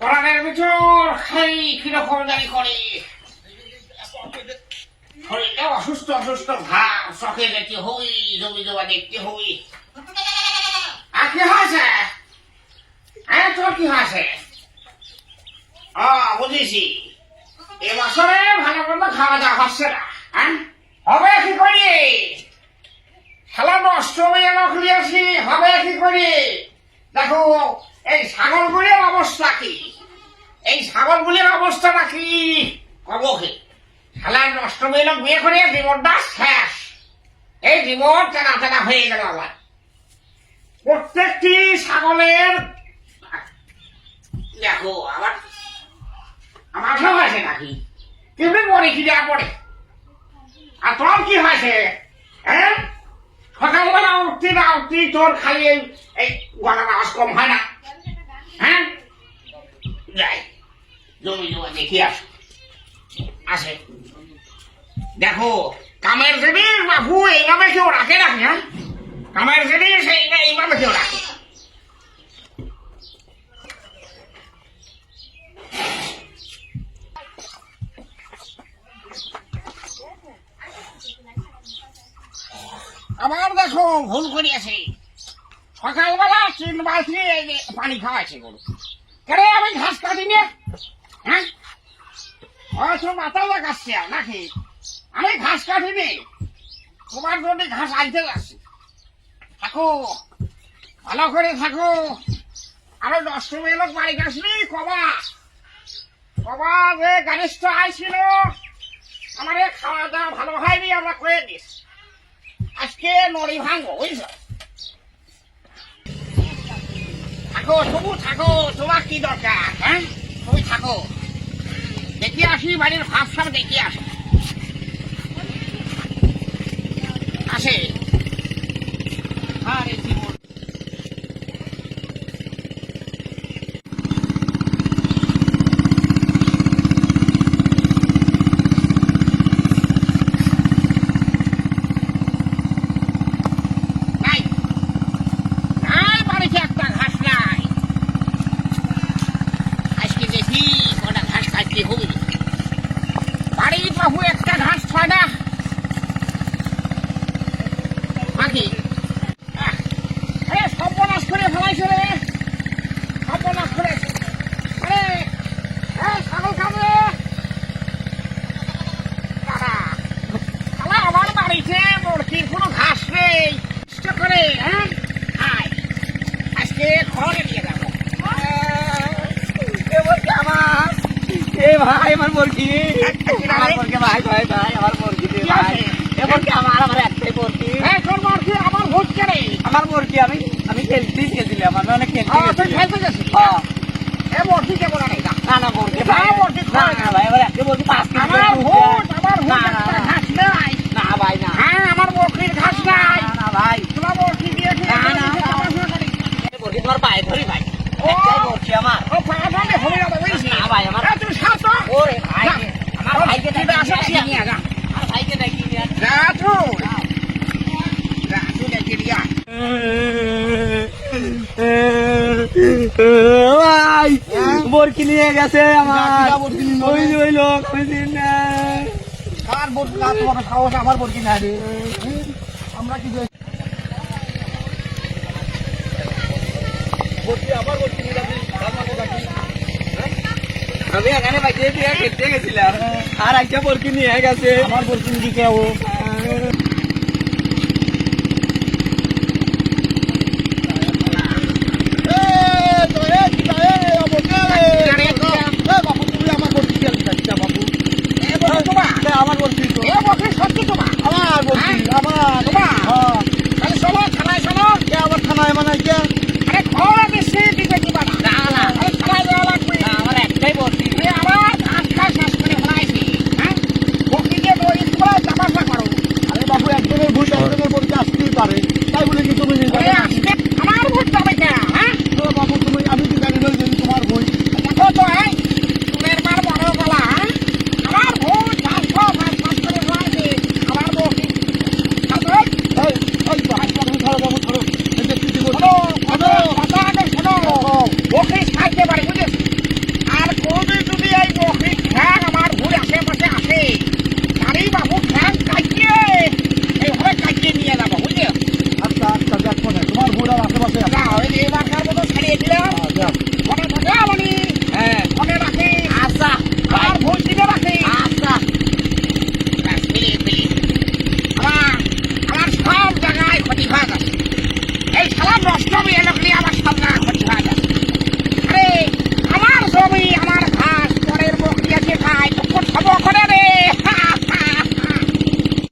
পরাণের ভিতর খাই কীরকম জানি করে শরীরটা অসুস্থ অসুস্থ, ভাব, চোখে দেখতে হই, জমি জমা দেখতে হই। আর কি হয়েছে? হ্যাঁ তোর কি হয়েছে? ও বুঝেছি। এ বছরে ভালো মন্দ খাওয়া দাওয়া হচ্ছে না হ্যাঁ হবে কি করি? খেলা নষ্ট হয়ে নকলিয়াছি হবে কি করি? দেখো, এই ছাগলগুলির অবস্থা কি? এই ছাগলগুলির অবস্থাটা কি? কব কি? খেলার নষ্ট হয়ে বিয়ে করে, জীবনটা শেষ। এই জীবন তেনা তেনা হয়ে গেল আবার প্রত্যেকটি ছাগলের দেখো, আবার আমার সব আছে নাকি? তুমি মরে কি যা পড়ে আর তোর কি হয়েছে? হ্যাঁ? সকালবেলা উঠতি না উঠতি তোর খালি এই এই গলার আওয়াজ কম হয় না। হ্যাঁ? যাই, জমি জমা দেখি আস। আসে। দেখো, কামের জিনিস বাবু, এইভাবে কেউ রাখে রাখে হ্যাঁ? কামের সেই এইভাবে কেউ রাখে। আবার দেখো ভুল করিয়াছে। সকালবেলা তিন বালতি পানি খাওয়াইছে গরু। কেন আমি ঘাস কাটি নে? হ্যাঁ? হয়তো মাথা লাগাচ্ছে নাকি? আমি ঘাস কাটি নি। তোমার জন্য ঘাস আনতে যাচ্ছি। থাকো। ভালো করে থাকো। আরও দশটা মেয়ে বাড়ি আসলি কবা। কবা যে গানিষ্ঠ আইছিল আমার খাওয়া দাওয়া ভালো হয়নি, আমরা করে দিস নড়ি ভাঙবো বুঝছ থাকো তবু থাকো তোমার কি দরকার হ্যাঁ তুমি থাকো দেখি আসি বাড়ির ভাব সাব দেখি আসি আসে আরে জীবন নাই নাই বাড়িতে একটা ঘাস নাই আজকে দেখি কটা ঘাস কাটতে হবে বাড়ির বাবু একটা ঘাস ছয় না বাকি আহ, আরে সর্বনাশ করে ফেলাইছে রে সর্বনাশ করে আরে এই ছাগল খাবে দাদা শালা আমার বাড়িতে মুরগির কোনো ঘাস নেই কষ্ট করে হ্যাঁ আয় আজকে ঘরে নিয়ে যাব এ বলছি আমার এ ভাই আমার মুরগি। আমার মুরগি ভাই ভাই ভাই আমার মুরগি ভাই। এ বলছি আমার আমার একটাই মুরগি। এই তোর মুরগি আমার ভোট কেড়ে আমার মুরগি আমি আমি খেলতে গেছিলাম আমি অনেক খেলতে তুই খেলতে গেছিস? হ্যাঁ। এ মুরগি কেমন আনে না না না মুরগি ভাই। মুরগি না না ভাই এবার একটা মুরগি পাঁচ কেজি আমার না, না, একটা না। ঘাস নাই না ভাই না হ্যাঁ আমার মুরগির ঘাস নাই না, না ভাই তোমার মুরগি দিয়েছি না, না, না। এই মুরগি তোমার পায়ে ধরি ভাই। একটাই মুরগি আমার। ও হয়ে না ভাই আমার তুমি সাত ওরে ভাই যা। আমার ভাইকে আসো, নিয়ে নিয়ে। আমার ভাইকে নিয়ে যা তুই দেখে দিয়া ভাই বরকি নিয়ে গেছে আমার। বরকি নিয়ে ওই ওই লোক আমি চিনি না। কার না সাহস? আমার ভোট কিনা রে আমরা কি আমি এখানে বাইকে দিয়ে খেলতে গেছিলাম। আর একটা বরকি নিয়ে গেছে। আমার ভোট কিনতে কে ও।